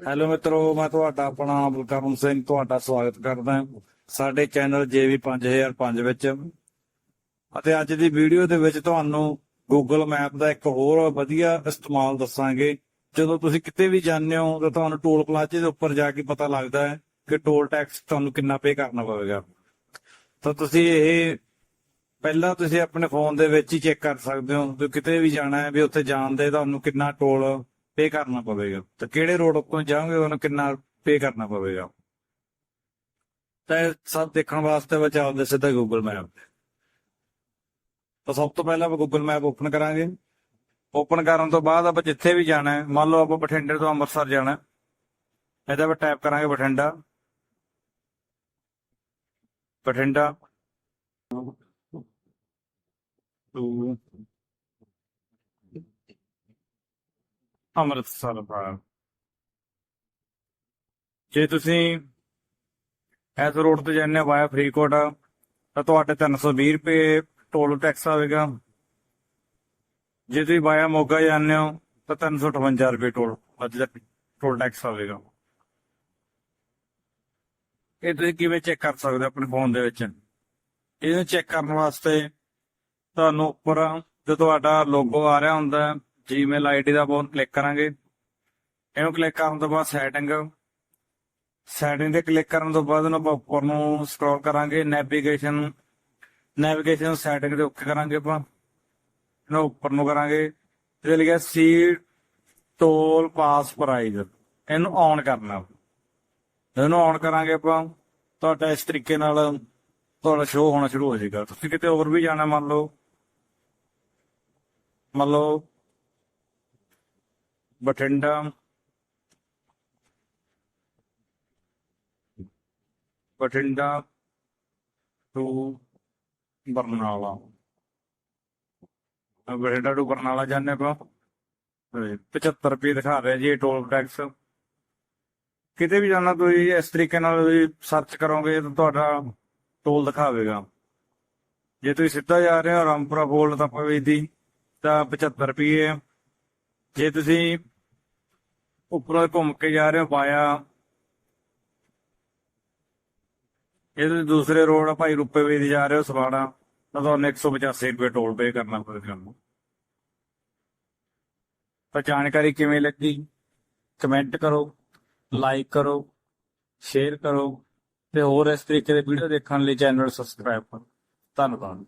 Hello ਮਿੱਤਰੋ, ਮੈਂ ਤੁਹਾਡਾ ਆਪਣਾ ਬਲਕਰਨ ਸਿੰਘ ਤੁਹਾਡਾ ਸਵਾਗਤ ਕਰਦਾ ਸਾਡੇ ਚੈਨਲ JV 5005 ਵਿੱਚ। ਅਤੇ ਅੱਜ ਦੀ ਵੀਡੀਓ ਦੇ ਵਿੱਚ ਤੁਹਾਨੂੰ Google ਮੈਪ ਦਾ ਇੱਕ ਹੋਰ ਵਧੀਆ ਇਸਤੇਮਾਲ ਦੱਸਾਂਗੇ। ਜਦੋਂ ਤੁਸੀਂ ਕਿਤੇ ਵੀ ਜਾਂਦੇ ਹੋ ਤਾਂ ਤੁਹਾਨੂੰ ਟੋਲ ਪਲਾਜ਼ੇ ਦੇ ਉੱਪਰ ਜਾ ਕੇ ਪਤਾ ਲੱਗਦਾ ਹੈ ਕਿ ਟੋਲ ਟੈਕਸ ਤੁਹਾਨੂੰ ਕਿੰਨਾ ਪੇ ਕਰਨਾ ਪਵੇਗਾ। ਤਾਂ ਤੁਸੀਂ ਇਹ ਪਹਿਲਾਂ ਤੁਸੀਂ ਆਪਣੇ ਫੋਨ ਦੇ ਵਿੱਚ ਹੀ ਚੈੱਕ ਕਰ ਸਕਦੇ ਹੋ। ਕਿ ਕਿਤੇ ਵੀ ਜਾਣਾ ਹੈ ਵੀ ਉੱਥੇ ਜਾਣ ਦੇ ਤੁਹਾਨੂੰ ਕਿੰਨਾ ਟੋਲ ਪੇ ਕਰਨਾ ਪਵੇਗਾ। ਤੇ ਕਿਹੜੇ ਰੋਡ ਉੱਪਰ ਜਾਓਗੇ ਉਹਨੂੰ ਕਿੰਨਾ ਪੇ ਕਰਨਾ ਪਵੇਗਾ। ਤਾਂ ਸਭ ਦੇਖਣ ਵਾਸਤੇ ਵਿੱਚ ਆਪਦੇ ਸਿੱਧਾ ਗੂਗਲ ਮੈਪ ਤਾਂ। ਸਭ ਤੋਂ ਪਹਿਲਾਂ ਆਪਾਂ ਗੂਗਲ ਮੈਪ ਓਪਨ ਕਰਾਂਗੇ। ਓਪਨ ਕਰਨ ਤੋਂ ਬਾਅਦ ਆਪਾਂ ਜਿੱਥੇ ਵੀ ਜਾਣਾ ਹੈ ਮੰਨ ਲਓ ਆਪਾਂ ਬਠਿੰਡੇ ਤੋਂ ਅੰਮ੍ਰਿਤਸਰ ਜਾਣਾ ਹੈ, ਇਹਦੇ ਆਪਾਂ ਟੈਪ ਕਰਾਂਗੇ ਬਠਿੰਡਾ। ਬਠਿੰਡਾ। ਟੂ ਅੰਮ੍ਰਿਤਸਰ ਦਾ ਜੇ ਤੁਸੀਂ ਇਸ ਰੋਡ ਤੇ ਜਾਂਦੇ ਹੋ ਵਾਇਆ ਫਰੀਦਕੋਟ, ਤਾਂ ਤੁਹਾਡੇ 320 ਰੁਪਏ ਟੋਲ ਟੈਕਸ ਆਵੇਗਾ। ਜੇ ਤੁਸੀਂ ਵਾਇਆ ਮੋਗਾ ਜਾਂਦੇ ਹੋ, ਤਾਂ 358 ਰੁਪਏ ਟੋਲ ਅੱਜ ਦਾ ਟੋਲ ਟੈਕਸ ਆਵੇਗਾ। ਇਹ ਤੁਸੀਂ ਕਿਵੇਂ ਚੈੱਕ ਕਰ ਸਕਦੇ ਹੋ ਆਪਣੇ ਫੋਨ ਦੇ ਵਿੱਚ? ਇਹਨੂੰ ਚੈੱਕ ਕਰਨ ਵਾਸਤੇ ਤੁਹਾਨੂੰ ਉੱਪਰ ਜੋ ਤੁਹਾਡਾ ਲੋਗੋ ਆ ਰਿਹਾ ਹੁੰਦਾ ਹੈ ਜੀਮੇਲ ਆਈਡੀ ਦਾ ਬਹੁਤ ਕਲਿੱਕ ਕਰਾਂਗੇ। ਇਹਨੂੰ ਕਲਿੱਕ ਕਰਨ ਤੋਂ ਬਾਅਦ ਸੈਟਿੰਗ ਸੈਟਿੰਗ ਤੇ ਕਲਿੱਕ ਕਰਨ ਤੋਂ ਬਾਅਦ ਉਹਨੂੰ ਉੱਪਰ ਨੂੰ ਸਕਰੋਲ ਕਰਾਂਗੇ। ਨੈਵੀਗੇਸ਼ਨ ਨੈਵੀਗੇਸ਼ਨ ਸੈਟਿੰਗ ਤੇ ਓਕੇ ਕਰਾਂਗੇ ਆਪਾਂ। ਇਹਨੂੰ ਉੱਪਰ ਨੂੰ ਕਰਾਂਗੇ। ਇਹਦੇ ਲਿਖਿਆ ਸੀ ਟੋਲ ਪਾਸ ਪ੍ਰਾਈਜ਼ ਇਹਨੂੰ ਔਨ ਕਰਨਾ। ਇਹਨੂੰ ਔਨ ਕਰਾਂਗੇ ਆਪਾਂ। ਤੁਹਾਡਾ ਇਸ ਤਰੀਕੇ ਨਾਲ ਤੁਹਾਡਾ ਸ਼ੋਅ ਹੋਣਾ ਸ਼ੁਰੂ ਹੋ ਜਾਏਗਾ। ਤੁਸੀਂ ਕਿਤੇ ਹੋਰ ਵੀ ਜਾਣਾ ਮੰਨ ਲਓ। ਮੰਨ ਲਓ ਬਠਿੰਡਾ। ਬਠਿੰਡਾ ਤੋਂ ਬਰਨਾਲਾ। ਬਠਿੰਡਾ ਤੋਂ ਬਰਨਾਲਾ ਜਾਂਦੇ ਆਪਾਂ। 75 ਰੁਪਏ ਦਿਖਾ ਰਿਹਾ ਜੀ ਟੋਲ ਟੈਕਸ ਕਿਤੇ ਵੀ ਜਾਣਾ ਤੁਸੀਂ ਇਸ ਤਰੀਕੇ ਨਾਲ ਸਰਚ ਕਰੋਗੇ ਤਾਂ ਤੁਹਾਡਾ ਟੋਲ ਦਿਖਾਵੇਗਾ। ਜੇ ਤੁਸੀਂ ਸਿੱਧਾ ਜਾ ਰਹੇ ਹੋ ਰਾਮਪੁਰਾ ਬੋਲ ਤਾਂ ਪਵੇਦੀ ਤਾਂ 75 ਰੁਪਏ। ਜੇ ਤੁਸੀਂ ਉੱਪਰੋਂ ਘੁੰਮ ਕੇ ਜਾ ਰਹੇ ਹੋ, ਪਾਇਆ। ਇਹ ਤੁਸੀਂ ਦੂਸਰੇ ਰੋਡ ਭਾਈ ਰੁਪਏ ਵੇ ਦੀ ਜਾ ਰਹੇ ਹੋ ਸਵਾੜਾ। ਤਾਂ ਤੁਹਾਨੂੰ 185 ਰੁਪਏ ਟੋਲ ਪੇ ਕਰਨਾ ਪਵੇਗਾ ਤਾਂ ਜਾਣਕਾਰੀ ਕਿਵੇਂ ਲੱਗੀ? ਕਮੈਂਟ ਕਰੋ ਲਾਈਕ ਕਰੋ ਸ਼ੇਅਰ ਕਰੋ ਤੇ ਹੋਰ ਇਸ ਤਰੀਕੇ ਦੇ ਵੀਡੀਓ ਦੇਖਣ ਲਈ ਚੈਨਲ ਸਬਸਕ੍ਰਾਈਬ ਕਰੋ। ਧੰਨਵਾਦ।